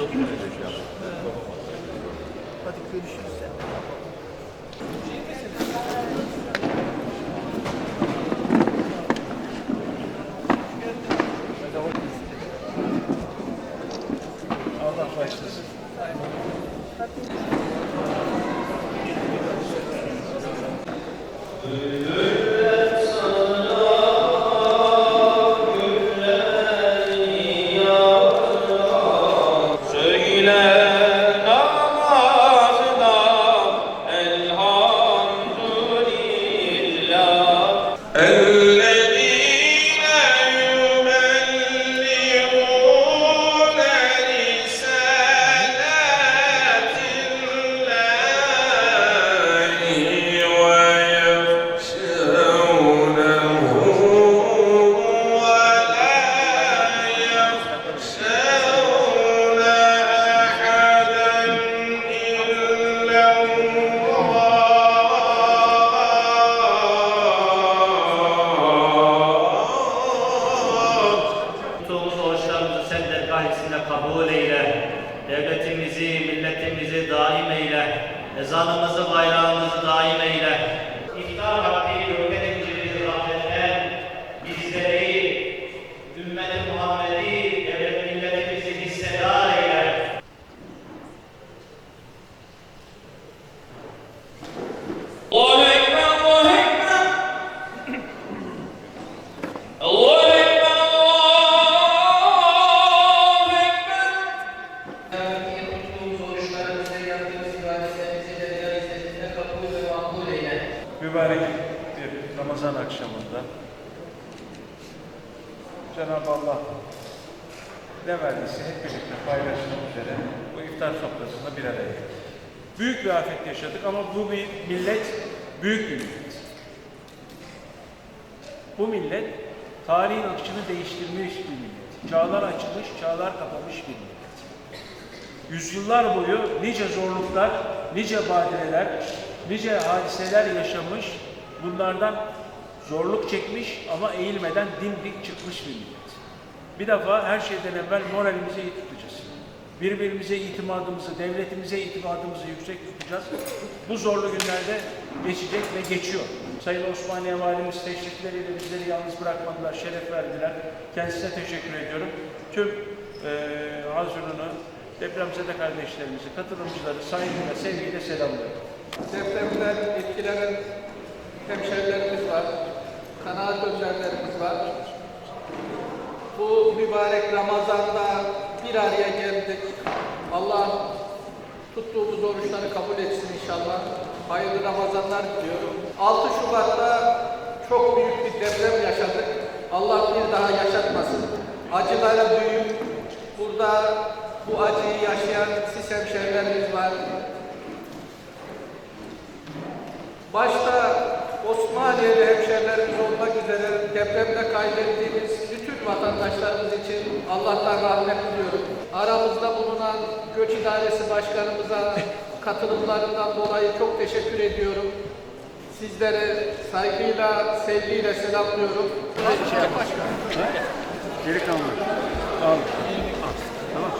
Hadi görüşürüz. Allah başlasın. Söyle kabul eyle. Devletimizi, milletimizi daim eyle. Ezanımızı, bayrağımızı daim eyle. Mübarek bir Ramazan akşamında Cenab-ı Allah ne verdiyse hep birlikte paylaşmak üzere bu iftar sofrasında bir araya geldik. Büyük bir afet yaşadık ama bu bir millet büyük bir millet. Bu millet tarihin akışını değiştirmiş bir millet. Çağlar açılmış, çağlar kapamış bir millet. Yüzyıllar boyu nice zorluklar, nice badireler, nice hadiseler yaşamış, bunlardan zorluk çekmiş ama eğilmeden dimdik çıkmış bir millet. Bir defa her şeyden evvel moralimizi iyi tutacağız. Birbirimize itimadımızı, devletimize itimadımızı yüksek tutacağız. Bu zorlu günlerde geçecek ve geçiyor. Sayın Osmaniye Valimiz teşrifleriyle bizleri yalnız bırakmadılar, şeref verdiler. Kendisine teşekkür ediyorum. Tüm eee hazırını, depremzede kardeşlerimizi, katılımcıları saygıyla, sevgiyle selamlıyorum. Depremden etkilenen hemşerilerimiz var, kanaat önderlerimiz var. Bu mübarek Ramazan'da bir araya geldik. Allah tuttuğumuz oruçları kabul etsin inşallah. Hayırlı Ramazanlar diliyorum. 6 Şubat'ta çok büyük bir deprem yaşadık. Allah bir daha yaşatmasın. Acıları büyük. Burada bu acıyı yaşayan siz hemşerilerimiz var. Başta Osmaniye'li hemşerilerimiz olmak üzere depremde kaybettiğimiz bütün vatandaşlarımız için Allah'tan rahmet diliyorum. Aramızda bulunan Göç İdaresi Başkanımıza katılımlarından dolayı çok teşekkür ediyorum. Sizlere saygıyla, sevgiyle selamlıyorum. Geri kalma. Al. Tamam.